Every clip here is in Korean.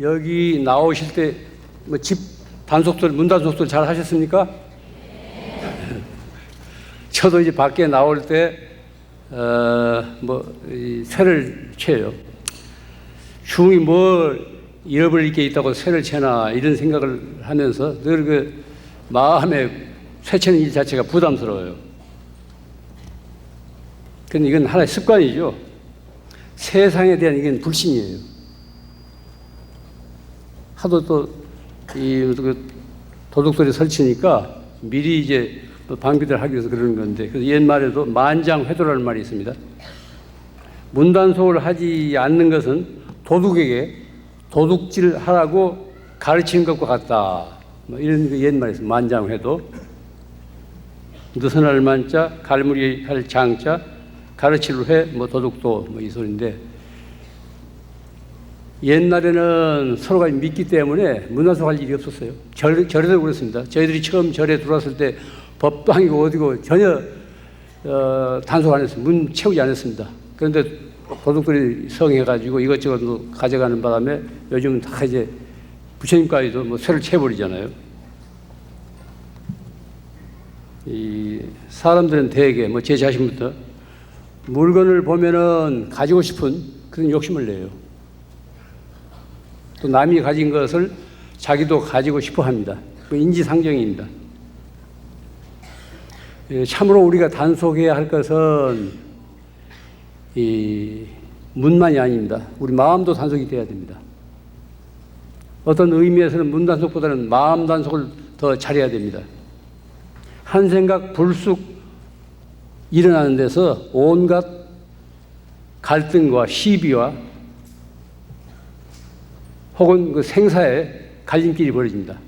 여기 나오실 때 뭐 집 단속들 문 단속들 잘 하셨습니까? 저도 이제 밖에 나올 때어뭐 새를 채요. 중이 뭘 잃어버릴 게 있다고 새를 채나 이런 생각을 하면서 늘 그 마음에 쇠채는 일 자체가 부담스러워요. 근데 이건 하나의 습관이죠. 세상에 대한 이건 불신이에요. 하도 또이 그 도둑들이 설치니까 미리 이제 또 방비들 하기 위해서 그러는 건데 그래서 옛말에도 만장회도라는 말이 있습니다. 문단속을 하지 않는 것은 도둑에게 도둑질 하라고 가르치는 것과 같다. 뭐 이런 그 옛말이 있습니다. 만장회도. 느슨할 만자, 갈무리 할 장자, 가르치를 해, 뭐 도둑도 뭐 이 소리인데 옛날에는 서로가 믿기 때문에 문화소할 일이 없었어요. 절, 절에도 그렇습니다. 저희들이 처음 절에 들어왔을 때 아니고 어디고 전혀 어, 단속 안 했어요. 문 채우지 않았습니다. 그런데 도둑들이 성해가지고 이것저것 가져가는 바람에 요즘 다 이제 부처님까지도 뭐 쇠를 채버리잖아요. 이 사람들은 대개 뭐 제 자신부터 물건을 보면은 가지고 싶은 그런 욕심을 내요. 또 남이 가진 것을 자기도 가지고 싶어 합니다. 그 인지상정입니다. 예, 참으로 우리가 단속해야 할 것은 이 문만이 아닙니다. 우리 마음도 단속이 돼야 됩니다. 어떤 의미에서는 문 단속보다는 마음 단속을 더 잘해야 됩니다. 한 생각 불쑥 일어나는 데서 온갖 갈등과 시비와 혹은 그 생사에 갈림길이 벌어집니다.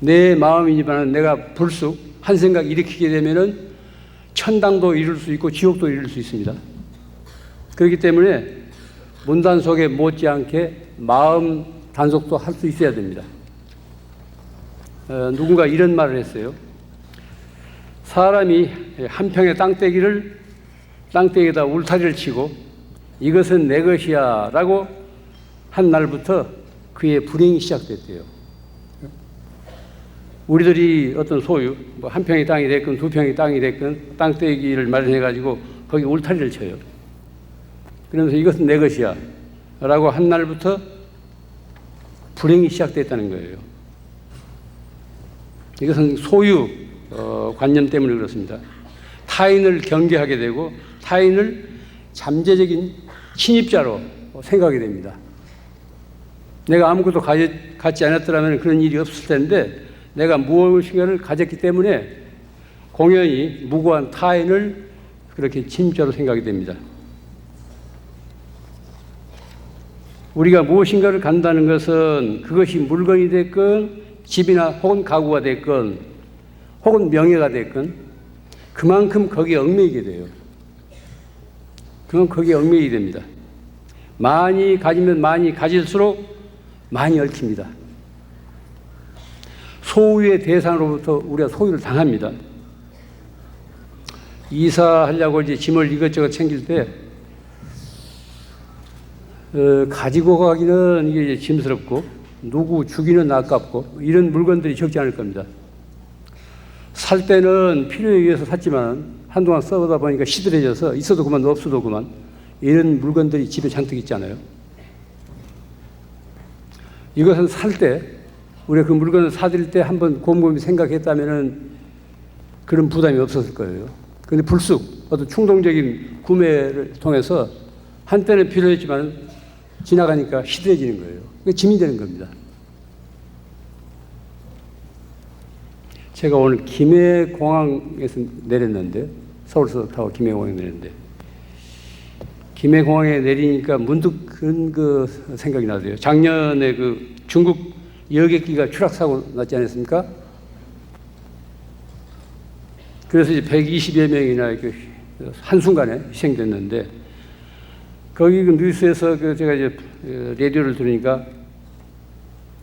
내 마음이지만 내가 불쑥 한 생각 일으키게 되면은 천당도 이룰 수 있고 지옥도 이룰 수 있습니다. 그렇기 때문에 문단 속에 못지않게 마음 단속도 할 수 있어야 됩니다. 어, 누군가 이런 말을 했어요. 사람이 한 평의 땅떼기를 땅떼기에다 울타리를 치고 이것은 내 것이야 라고 한 날부터 그의 불행이 시작됐대요. 우리들이 어떤 소유, 뭐 한 평의 땅이 됐건 두 평의 땅이 됐건 땅떼기를 마련해가지고 거기 울타리를 쳐요. 그러면서 이것은 내 것이야 라고 한 날부터 불행이 시작됐다는 거예요. 이것은 소유 어, 관념 때문에 그렇습니다. 타인을 경계하게 되고 타인을 잠재적인 침입자로 생각하게 됩니다. 내가 아무것도 가지, 갖지 않았더라면 그런 일이 없을 텐데 내가 무엇인가를 가졌기 때문에 공연히 무고한 타인을 그렇게 침입자로 생각하게 됩니다. 우리가 무엇인가를 간다는 것은 그것이 물건이 됐건 집이나 혹은 가구가 됐건 혹은 명예가 됐건 그만큼 거기에 얽매이게 돼요. 그건 거기에 얽매이게 됩니다. 많이 가지면 많이 가질수록 많이 얽힙니다. 소유의 대상으로부터 우리가 소유를 당합니다. 이사하려고 이제 짐을 이것저것 챙길 때, 어, 가지고 가기는 이게 짐스럽고, 누구 주기는 아깝고, 이런 물건들이 적지 않을 겁니다. 살 때는 필요에 의해서 샀지만, 한동안 써보다 보니까 시들해져서 있어도 그만 없어도 그만, 이런 물건들이 집에 잔뜩 있잖아요. 이것은 살 때, 우리가 그 물건을 사들일 때 한번 곰곰이 생각했다면은 그런 부담이 없었을 거예요. 근데 불쑥 어떤 충동적인 구매를 통해서 한때는 필요했지만 지나가니까 시들해지는 거예요. 그 짐이 되는 겁니다. 제가 오늘 김해공항에서 내렸는데 서울서 타고 김해공항에 내렸는데 김해공항에 내리니까 문득 그 생각이 나더요. 작년에 그 중국 여객기가 추락사고 났지 않았습니까? 그래서 이제 120여 명이나 이렇게 한순간에 희생됐는데 거기 그 뉴스에서 그 제가 이제 라디오를 들으니까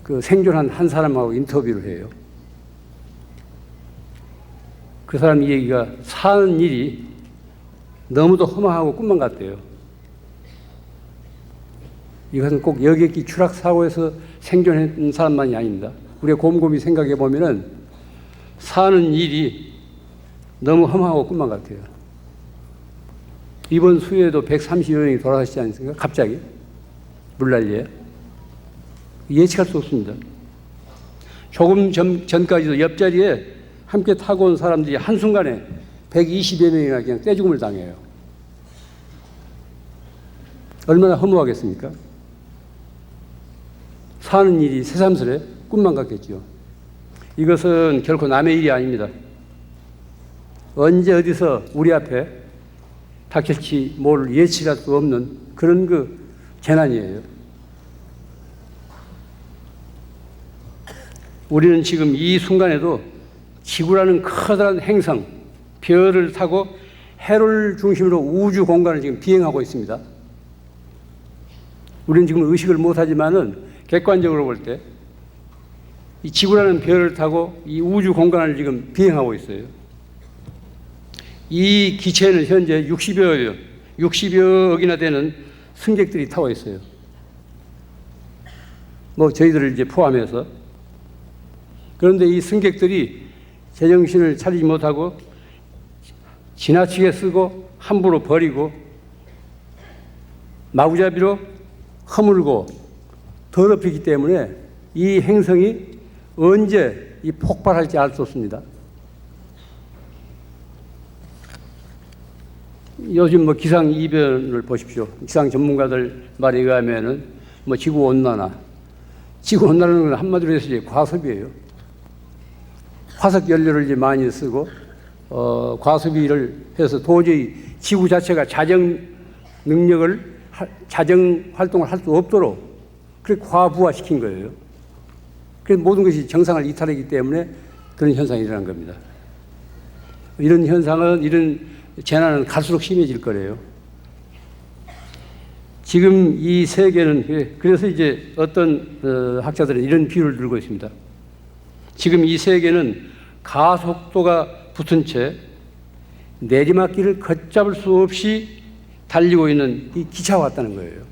그 생존한 한 사람하고 인터뷰를 해요. 그 사람 얘기가 사는 일이 너무도 허망하고 꿈만 같대요. 이것은 꼭 여객기 추락 사고에서 생존한 사람만이 아닙니다. 우리가 곰곰이 생각해 보면은 사는 일이 너무 험하고 꿈만 같아요. 이번 수해에도 130여 명이 돌아가시지 않습니까? 갑자기 물난리에 예측할 수 없습니다. 조금 전, 전까지도 옆자리에 함께 타고 온 사람들이 한순간에 120여 명이나 그냥 떼죽음을 당해요. 얼마나 허무하겠습니까? 사는 일이 새삼스레 꿈만 같겠죠. 이것은 결코 남의 일이 아닙니다. 언제 어디서 우리 앞에 닥칠지 뭘 예측할 수 없는 그런 그 재난이에요. 우리는 지금 이 순간에도 지구라는 커다란 행성, 별을 타고 해를 중심으로 우주 공간을 지금 비행하고 있습니다. 우리는 지금 의식을 못하지만은 객관적으로 볼 때 이 지구라는 별을 타고 이 우주 공간을 지금 비행하고 있어요. 이 기체는 현재 60여 60여억이나 되는 승객들이 타고 있어요. 뭐 저희들을 이제 포함해서 그런데 이 승객들이 제정신을 차리지 못하고 지나치게 쓰고 함부로 버리고 마구잡이로 허물고 더럽히기 때문에 이 행성이 언제 이 폭발할지 알 수 없습니다. 요즘 뭐 기상 이변을 보십시오. 기상 전문가들 말에 의하면은 뭐 지구 온난화, 지구 온난화는 건 한마디로 해서 과습이에요. 화석 연료를 많이 쓰고 어, 과습이를 해서 도저히 지구 자체가 자정 능력을 하- 자정 활동을 할 수 없도록 그렇게 과부하시킨 거예요. 그래서 모든 것이 정상을 이탈하기 때문에 그런 현상이 일어난 겁니다. 이런 현상은 이런 재난은 갈수록 심해질 거래요. 지금 이 세계는 그- 그래서 이제 어떤 어, 학자들은 이런 비유를 들고 있습니다. 지금 이 세계는 가속도가 붙은 채 내리막길을 걷잡을 수 없이 달리고 있는 이 기차와 같다는 거예요.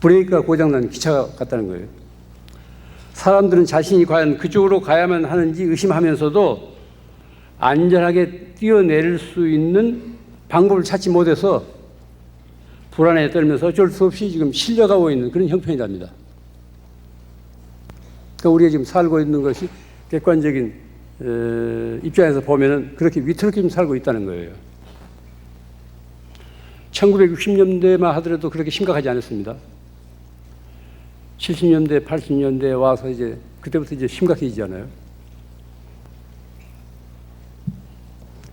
브레이크가 고장난 기차 같다는 거예요. 사람들은 자신이 과연 그쪽으로 가야만 하는지 의심하면서도 안전하게 뛰어내릴 수 있는 방법을 찾지 못해서 불안에 떨면서 어쩔 수 없이 지금 실려가고 있는 그런 형편이랍니다. 그러니까 우리가 지금 살고 있는 것이 객관적인 에, 입장에서 보면은 그렇게 위태롭게 좀 살고 있다는 거예요. 1960년대만 하더라도 그렇게 심각하지 않았습니다. 70년대, 80년대에 와서 이제 그때부터 이제 심각해지잖아요.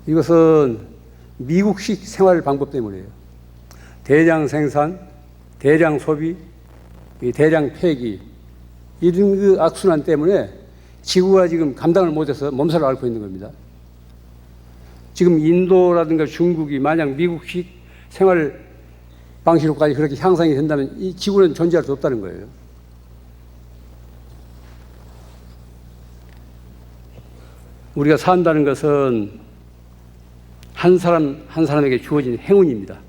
이것은 미국식 생활 방법 때문이에요. 대량 생산, 대량 소비, 이 대량 폐기 이런 그 악순환 때문에 지구가 지금 감당을 못해서 몸살을 앓고 있는 겁니다. 지금 인도라든가 중국이 만약 미국식 생활 방식으로까지 그렇게 향상이 된다면 이 지구는 존재할 수 없다는 거예요. 우리가 산다는 것은 한 사람 한 사람에게 주어진 행운입니다.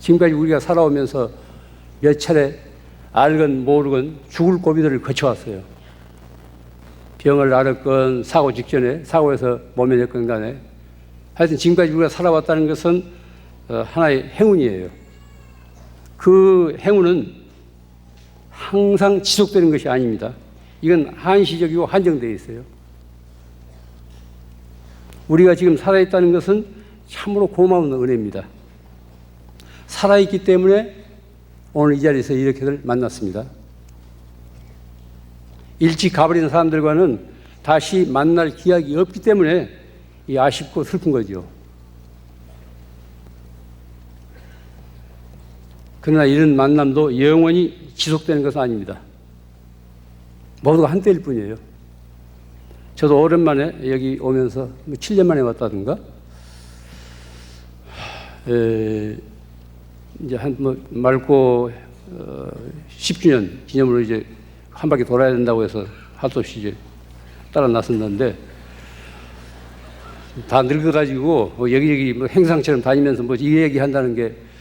지금까지 우리가 살아오면서 몇 차례 알건 모르건 죽을 고비들을 거쳐왔어요. 병을 앓았건 사고 직전에 사고에서 모면했건 간에 하여튼 지금까지 우리가 살아왔다는 것은 어, 하나의 행운이에요. 그 행운은 항상 지속되는 것이 아닙니다. 이건 한시적이고 한정되어 있어요. 우리가 지금 살아있다는 것은 참으로 고마운 은혜입니다. 살아있기 때문에 오늘 이 자리에서 이렇게들 만났습니다. 일찍 가버린 사람들과는 다시 만날 기약이 없기 때문에 이 아쉽고 슬픈 거죠. 그러나 이런 만남도 영원히 지속되는 것은 아닙니다. 모두가 한때일 뿐이에요. 저도 오랜만에 여기 오면서 7년 만에 왔다든가, 에, 이제 한뭐 맑고 어, 10주년 기념으로 이제 한 바퀴 돌아야 된다고 해서 할 수 없이 이제 따라 나섰는데 다 늙어가지고 뭐 여기저기 뭐 행상처럼 다니면서 뭐 이 얘기 한다는 게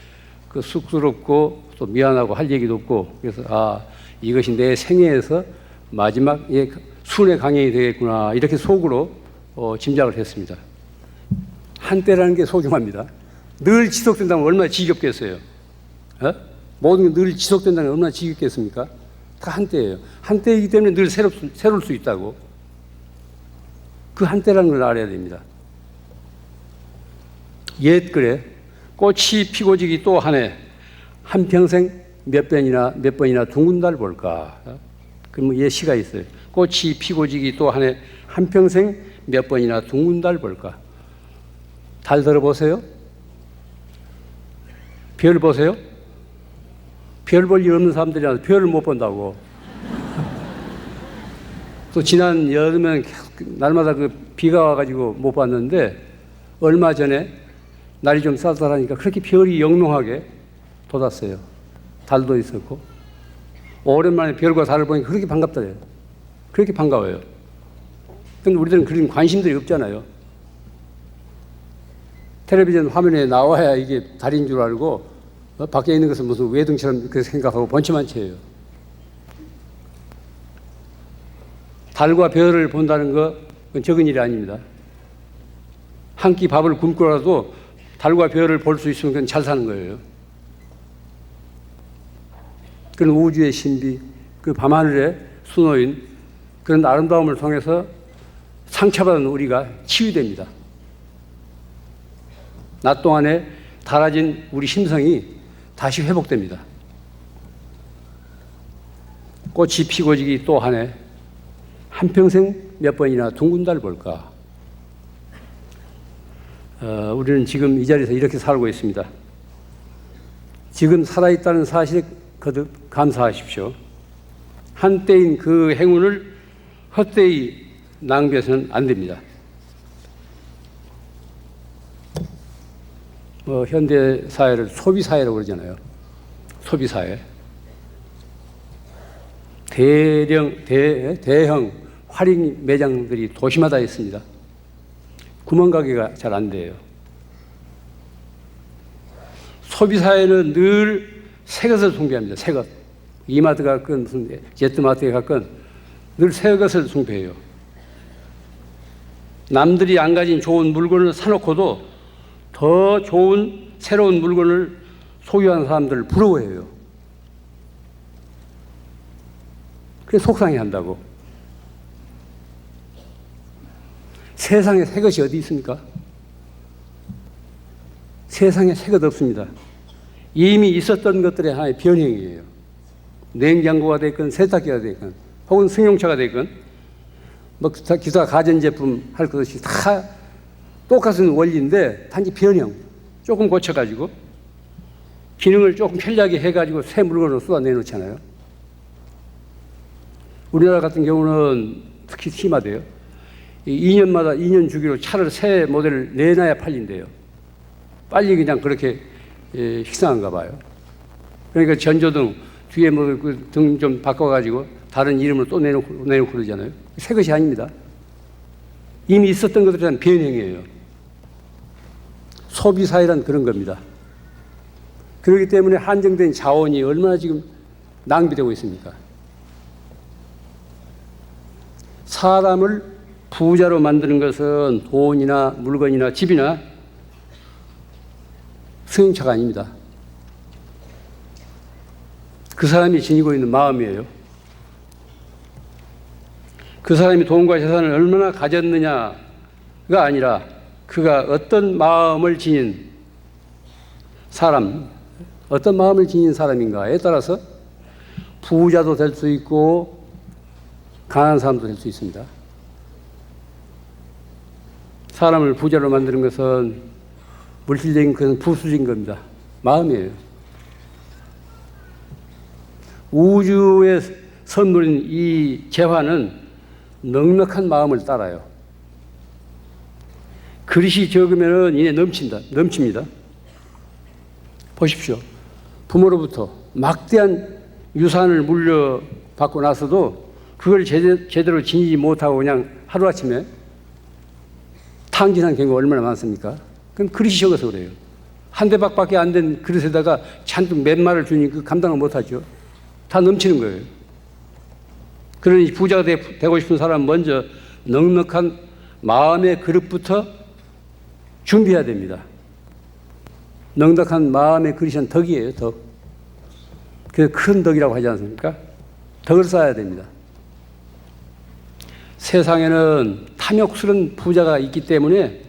그 쑥스럽고 또 미안하고 할 얘기도 없고 그래서 아 이것이 내 생애에서 마지막 예, 순회 강연이 되겠구나 이렇게 속으로 어, 짐작을 했습니다. 한때라는 게 소중합니다. 늘 지속된다면 얼마나 지겹겠어요. 어? 모든 게 늘 지속된다는 게 얼마나 지겹겠습니까? 다 한때예요. 한때이기 때문에 늘 새롭, 새로울 수 있다고. 그 한때라는 걸 알아야 됩니다. 옛 글에 꽃이 피고 지기 또한해 한평생 몇 번이나 몇 번이나 둥근 달 볼까. 그뭐 예시가 있어요. 꽃이 피고 지기 또한해 한평생 몇 번이나 둥근 달 볼까. 달 들어보세요. 별 보세요. 별 볼 일 없는 사람들이 별을 못 본다고. 또 지난 계속 날마다 그 비가 와가지고 못 봤는데 얼마 전에 날이 좀 쌀쌀하니까 그렇게 별이 영롱하게 돋았어요. 달도 있었고 오랜만에 별과 달을 보니까 그렇게 반갑더래요. 그렇게 반가워요. 근데 우리들은 그런 관심들이 없잖아요. 텔레비전 화면에 나와야 이게 달인 줄 알고 어, 밖에 있는 것은 무슨 외등처럼 그렇게 생각하고 번치만 채요. 달과 별을 본다는 거 그건 적은 일이 아닙니다. 한 끼 밥을 굶고라도 달과 별을 볼 수 있으면 그건 잘 사는 거예요. 그런 우주의 신비, 그 밤하늘의 수노인 그런 아름다움을 통해서 상처받은 우리가 치유됩니다. 낮 동안에 닳아진 우리 심성이 다시 회복됩니다. 꽃이 피고 지기 또한 해, 한평생 몇 번이나 둥근 달 볼까? 어, 우리는 지금 이 자리에서 이렇게 살고 있습니다. 지금 살아있다는 사실에 거듭 감사하십시오. 한때인 그 행운을 헛되이 낭비해서는 안 됩니다. 뭐 현대 사회를 소비 사회라고 그러잖아요. 소비 사회. 대령 대, 대형 할인 매장들이 도시마다 있습니다. 구멍 가게가 잘 안 돼요. 소비 사회는 늘 새 것을 숭배합니다. 새 것. 이마트 갔건 무슨 제트마트에 갔건 늘 새 것을 숭배해요. 남들이 안 가진 좋은 물건을 사놓고도 더 좋은 새로운 물건을 소유한 사람들을 부러워해요. 그래서 속상해 한다고. 세상에 새 것이 어디 있습니까? 세상에 새 것 없습니다. 이미 있었던 것들의 하나의 변형이에요. 냉장고가 됐건 세탁기가 됐건 혹은 승용차가 됐건 뭐 기타, 가전제품 할 것이 다 똑같은 원리인데 단지 변형 조금 고쳐가지고 기능을 조금 편리하게 해가지고 새 물건을 쏟아내놓잖아요. 우리나라 같은 경우는 특히 심하대요. 2년마다 2년 주기로 차를 새 모델을 내놔야 팔린대요. 빨리 그냥 그렇게 예, 식상한가 봐요. 그러니까 전조등 뒤에 뭐 등 좀 바꿔가지고 다른 이름을 또 내놓고, 내놓고 그러잖아요. 새 것이 아닙니다. 이미 있었던 것들에 대한 변형이에요. 소비 사회란 그런 겁니다. 그렇기 때문에 한정된 자원이 얼마나 지금 낭비되고 있습니까? 사람을 부자로 만드는 것은 돈이나 물건이나 집이나 승용차가 아닙니다. 그 사람이 지니고 있는 마음이에요. 그 사람이 돈과 재산을 얼마나 가졌느냐가 아니라 그가 어떤 마음을 지닌 사람, 어떤 마음을 지닌 사람인가에 따라서 부자도 될 수 있고 가난한 사람도 될 수 있습니다. 사람을 부자로 만드는 것은 물질적인 것은 부수적인 겁니다. 마음이에요. 우주의 선물인 이 재화는 넉넉한 마음을 따라요. 그릇이 적으면 이내 넘친다, 넘칩니다. 보십시오. 부모로부터 막대한 유산을 물려받고 나서도 그걸 제대로 지니지 못하고 그냥 하루아침에 탕진한 경우가 얼마나 많습니까? 그건 그릇이 적어서 그래요. 한 대박밖에 안 된 그릇에다가 잔뜩 몇 마를 주니 그 감당을 못하죠. 다 넘치는 거예요. 그러니 부자가 되, 되고 싶은 사람은 먼저 넉넉한 마음의 그릇부터 준비해야 됩니다. 넉넉한 마음의 그릇은 덕이에요, 덕. 그큰 덕이라고 하지 않습니까? 덕을 쌓아야 됩니다. 세상에는 탐욕스러운 부자가 있기 때문에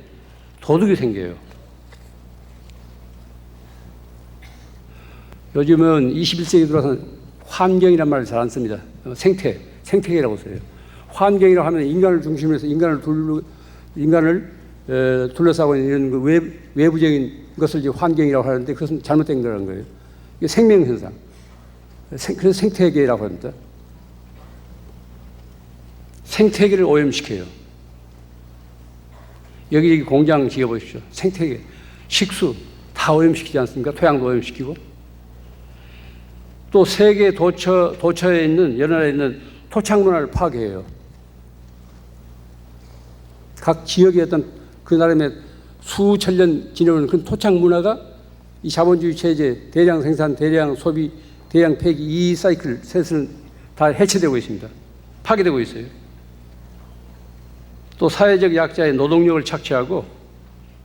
도둑이 생겨요. 요즘은 21세기 들어서 환경이란 말을 잘 안 씁니다. 어, 생태, 생태계라고 써요. 환경이라고 하면 인간을 중심으로 해서 인간을 둘러, 인간을 에, 둘러싸고 있는 이런 그 외, 외부적인 것을 이제 환경이라고 하는데 그것은 잘못된 거라는 거예요. 이게 생명현상. 생, 그래서 생태계라고 합니다. 생태계를 오염시켜요. 여기, 여기 공장 지어보십시오. 생태계, 식수 다 오염시키지 않습니까? 토양도 오염시키고. 또 세계 도처, 도처에 있는, 여러 나라에 있는 토착 문화를 파괴해요. 각 지역의 어떤 그 나름의 수천 년 지내오는 그 토착 문화가 이 자본주의 체제, 대량 생산, 대량 소비, 대량 폐기 이 사이클 셋은 다 해체되고 있습니다. 파괴되고 있어요. 또 사회적 약자의 노동력을 착취하고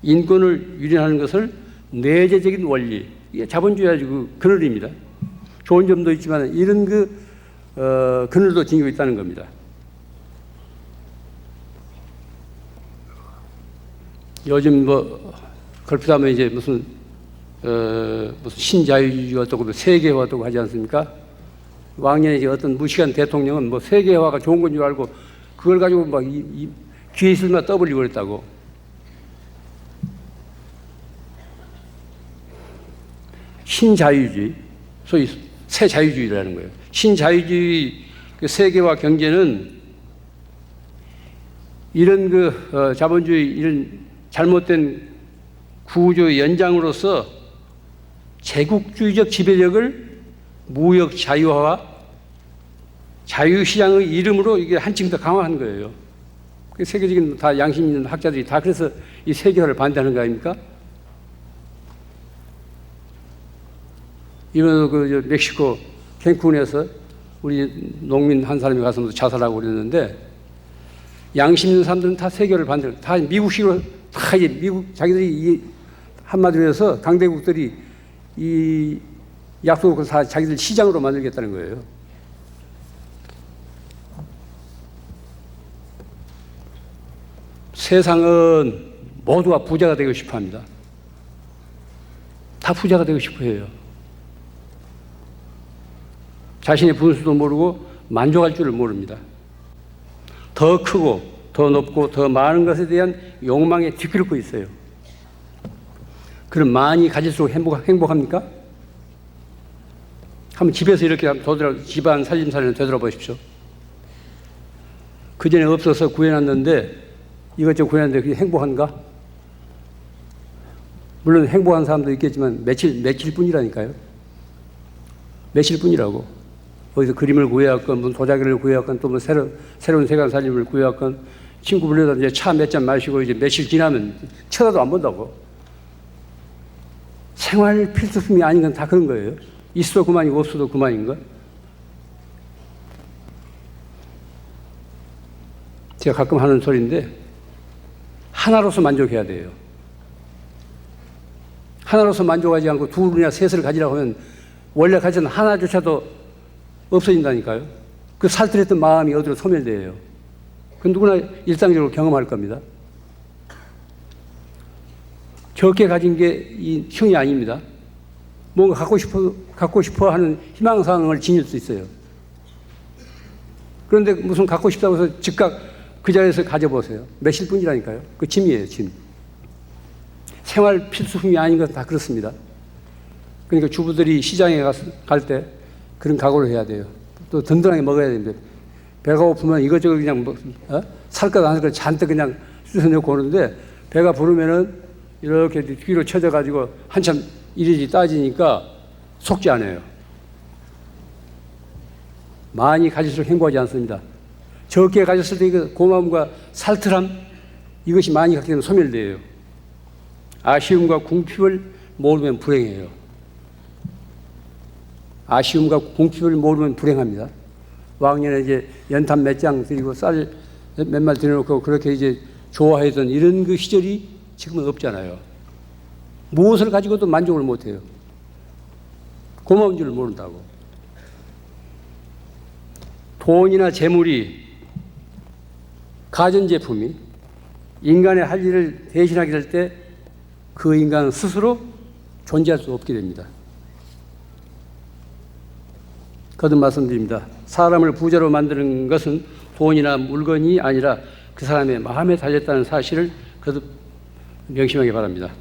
인권을 유린하는 것을 내재적인 원리, 이게 자본주의의 그 그늘입니다. 좋은 점도 있지만 이런 그 어, 그늘도 지니고 있다는 겁니다. 요즘 뭐 걸핏하면 이제 무슨 어, 무슨 신자유주의가 어떻고 세계화 어떻고 하지 않습니까? 왕년에 이제 어떤 무시한 대통령은 뭐 세계화가 좋은 건 줄 알고 그걸 가지고 막 이, 이 귀에 있을만 떠벌리고 그랬다고. 신자유주의, 소위 새 자유주의라는 거예요. 신자유주의 그 세계화 경제는 이런 그 어, 자본주의 이런 잘못된 구조의 연장으로서 제국주의적 지배력을 무역 자유화와 자유시장의 이름으로 이게 한층 더 강화한 거예요. 그 세계적인 다 양심 있는 학자들이 다 그래서 이 세계화를 반대하는 거 아닙니까? 이번 그 멕시코 캔쿤에서 우리 농민 한 사람이 가서 자살하고 그랬는데 양심 있는 사람들은 다 세계를 반대, 다 미국식으로 다 이제 미국 자기들이 이 한마디로 해서 강대국들이 이 약속을 다 자기들 시장으로 만들겠다는 거예요. 세상은 모두가 부자가 되고 싶어 합니다. 다 부자가 되고 싶어 해요. 자신의 분수도 모르고 만족할 줄을 모릅니다. 더 크고 더 높고 더 많은 것에 대한 욕망에 뒤끓고 있어요. 그럼 많이 가질수록 행복, 행복합니까? 한번 집에서 이렇게 되돌아, 집안 살림살이를 되돌아 보십시오. 그 전에 없어서 구해놨는데 이것저것 구해놨는데 그게 행복한가? 물론 행복한 사람도 있겠지만 며칠, 며칠 뿐이라니까요. 며칠 뿐이라고. 어디서 그림을 구해왔건, 뭐 도자기를 구해왔건, 또 뭐 새로, 새로운 세간 살림을 구해왔건, 친구 불러다 이제 차 몇 잔 마시고 이제 며칠 지나면 쳐다도 안 본다고. 생활 필수품이 아닌 건 다 그런 거예요. 있어도 그만이고 없어도 그만인 거. 제가 가끔 하는 소리인데, 하나로서 만족해야 돼요. 하나로서 만족하지 않고 둘이나 셋을 가지라고 하면 원래 가진 하나조차도 없어진다니까요. 그 살뜰했던 마음이 어디로 소멸돼요. 그 누구나 일상적으로 경험할 겁니다. 적게 가진 게 이 형이 아닙니다. 뭔가 갖고 싶어, 갖고 싶어 하는 희망사항을 지닐 수 있어요. 그런데 무슨 갖고 싶다고 해서 즉각 그 자리에서 가져보세요. 몇일 뿐이라니까요. 그 짐이에요, 짐. 생활 필수품이 아닌 건 다 그렇습니다. 그러니까 주부들이 시장에 갈 때 그런 각오를 해야 돼요. 또 든든하게 먹어야 되는데 배가 고프면 이것저것 그냥 뭐, 어? 살것 안 살것 잔뜩 그냥 쑤서 넣고 오는데 배가 부르면은 이렇게 뒤로 쳐져 가지고 한참 이리지 따지니까 속지 않아요. 많이 가질수록 행복하지 않습니다. 적게 가졌을 때 그 고마움과 살뜰함 이것이 많이 갖게 되면 소멸돼요. 아쉬움과 궁핍을 모르면 불행해요. 아쉬움과 궁핍을 모르면 불행합니다. 왕년에 이제 연탄 몇 장 드리고 쌀 몇 말 드려놓고 그렇게 이제 좋아하던 이런 그 시절이 지금은 없잖아요. 무엇을 가지고도 만족을 못해요. 고마운 줄 모른다고. 돈이나 재물이 가전제품이 인간의 할 일을 대신하게 될 때 그 인간은 스스로 존재할 수 없게 됩니다. 거듭 말씀드립니다. 사람을 부자로 만드는 것은 돈이나 물건이 아니라 그 사람의 마음에 달렸다는 사실을 거듭 명심하기 바랍니다.